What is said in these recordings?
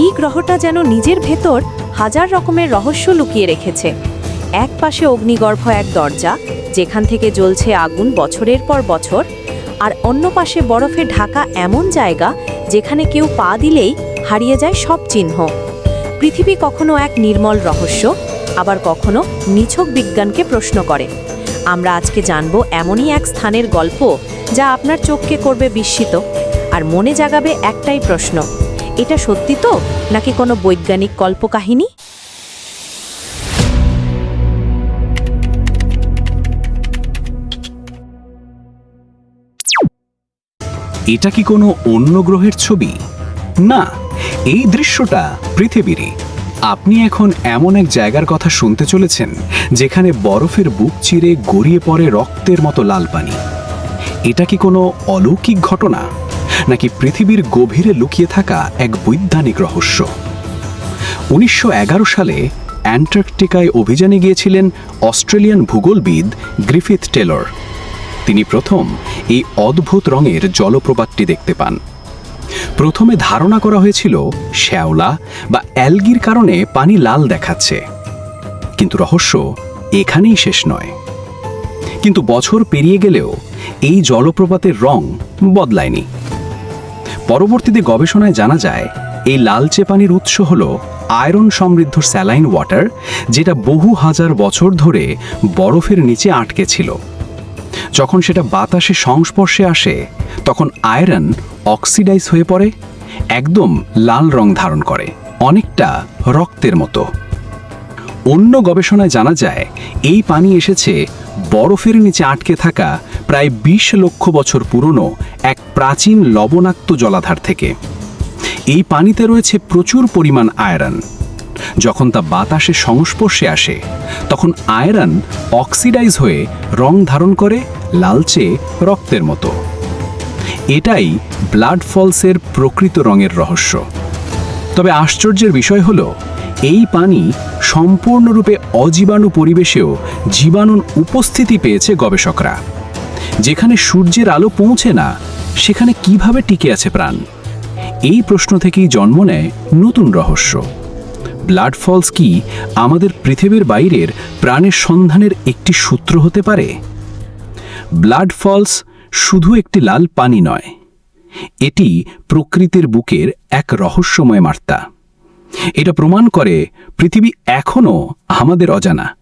এই গ্রহটা যেন নিজের ভেতর হাজার রকমের রহস্য লুকিয়ে রেখেছে। এক পাশে অগ্নিগর্ভ এক দরজা, যেখান থেকে জ্বলছে আগুন বছরের পর বছর, আর অন্য পাশে বরফে ঢাকা এমন জায়গা যেখানে কেউ পা দিলেই হারিয়ে যায় সব চিহ্ন। পৃথিবী কখনো এক নির্মল রহস্য, আবার কখনো নিছক বিজ্ঞানকে প্রশ্ন করে। আমরা আজকে জানব এমনই এক স্থানের গল্প যা আপনার চোখকে করবে বিস্মিত, আর মনে জাগাবে একটাই প্রশ্ন এটা সত্যি তো? নাকি কোনো বৈজ্ঞানিক কল্পকাহিনী? এটা কি কোনো অন্য গ্রহের ছবি? না, এই দৃশ্যটা পৃথিবীরই। আপনি এখন এমন এক জায়গার কথা শুনতে চলেছেন, যেখানে বরফের বুক চিরে গড়িয়ে পড়ে রক্তের মতো লাল পানি। এটা কি কোনো অলৌকিক ঘটনা? নাকি পৃথিবীর গভীরে লুকিয়ে থাকা এক বৈজ্ঞানিক রহস্য? উনিশশো এগারো সালে অ্যান্টার্কটিকায় অভিযানে গিয়েছিলেন অস্ট্রেলিয়ান ভূগোলবিদ গ্রিফিথ টেলর। তিনি প্রথম এই অদ্ভুত রঙের জলপ্রপাতটি দেখতে পান। প্রথমে ধারণা করা হয়েছিল শ্যাওলা বা অ্যালগির কারণে পানি লাল দেখাচ্ছে। কিন্তু রহস্য এখানেই শেষ নয়। কিন্তু বছর পেরিয়ে গেলেও এই জলপ্রপাতের রং বদলায়নি। পরবর্তীতে গবেষণায় জানা যায়, এই লালচে পানির উৎস হল আয়রন সমৃদ্ধ স্যালাইন ওয়াটার, যেটা বহু হাজার বছর ধরে বরফের নিচে আটকে ছিল। যখন সেটা বাতাসে সংস্পর্শে আসে, তখন আয়রন অক্সিডাইজ হয়ে পড়ে, একদম লাল রং ধারণ করে, অনেকটা রক্তের মতো। অন্য গবেষণায় জানা যায়, এই পানি এসেছে বরফের নিচে আটকে থাকা প্রায় বিশ লক্ষ বছর পুরনো এক প্রাচীন লবণাক্ত জলাধার থেকে। এই পানিতে রয়েছে প্রচুর পরিমাণ আয়রন। যখন তা বাতাসে সংস্পর্শে আসে, তখন আয়রন অক্সিডাইজ হয়ে রং ধারণ করে লালচে রক্তের মতো। এটাই ব্লাড ফলসের প্রকৃত রঙের রহস্য। তবে আশ্চর্যের বিষয় হলো এই পানি সম্পূর্ণরূপে অজীবাণু পরিবেশেও জীবাণুর উপস্থিতি পেয়েছে গবেষকরা। যেখানে সূর্যের আলো পৌঁছে না, সেখানে কীভাবে টিকে আছে প্রাণ? এই প্রশ্ন থেকেই জন্ম নেয় নতুন রহস্য। ব্লাড ফলস কি আমাদের পৃথিবীর বাইরের প্রাণের সন্ধানের একটি সূত্র হতে পারে? ব্লাড ফলস শুধু একটি লাল পানি নয়, এটি প্রকৃতির বুকের এক রহস্যময় বার্তা। এটা প্রমাণ করে পৃথিবী এখনও আমাদের অজানা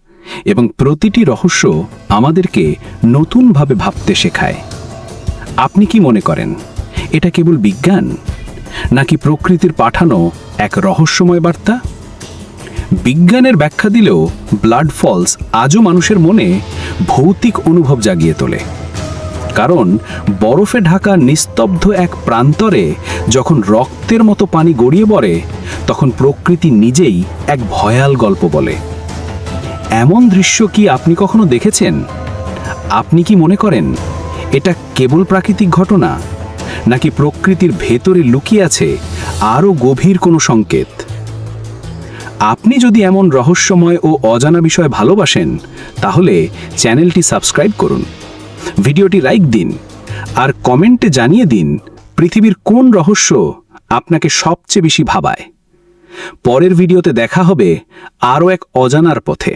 এবং প্রতিটি রহস্য আমাদেরকে নতুনভাবে ভাবতে শেখায়। আপনি কি মনে করেন, এটা কেবল বিজ্ঞান, নাকি প্রকৃতির পাঠানো এক রহস্যময় বার্তা? বিজ্ঞানের ব্যাখ্যা দিলেও ব্লাড ফলস আজও মানুষের মনে ভৌতিক অনুভব জাগিয়ে তোলে। কারণ বরফে ঢাকা নিস্তব্ধ এক প্রান্তরে যখন রক্তের মতো পানি গড়িয়ে পড়ে, তখন প্রকৃতি নিজেই এক ভয়াল গল্প বলে। এমন দৃশ্য কি আপনি কখনো দেখেছেন? আপনি কি মনে করেন এটা কেবল প্রাকৃতিক ঘটনা, নাকি প্রকৃতির ভেতরে লুকিয়ে আছে আরও গভীর কোনো সংকেত? আপনি যদি এমন রহস্যময় ও অজানা বিষয় ভালোবাসেন, তাহলে চ্যানেলটি সাবস্ক্রাইব করুন। ভিডিওটি লাইক দিন আর কমেন্টে জানিয়ে দিন পৃথিবীর কোন রহস্য আপনাকে সবচেয়ে বেশি ভাবায়। পরের ভিডিওতে দেখা হবে আরও এক অজানার পথে।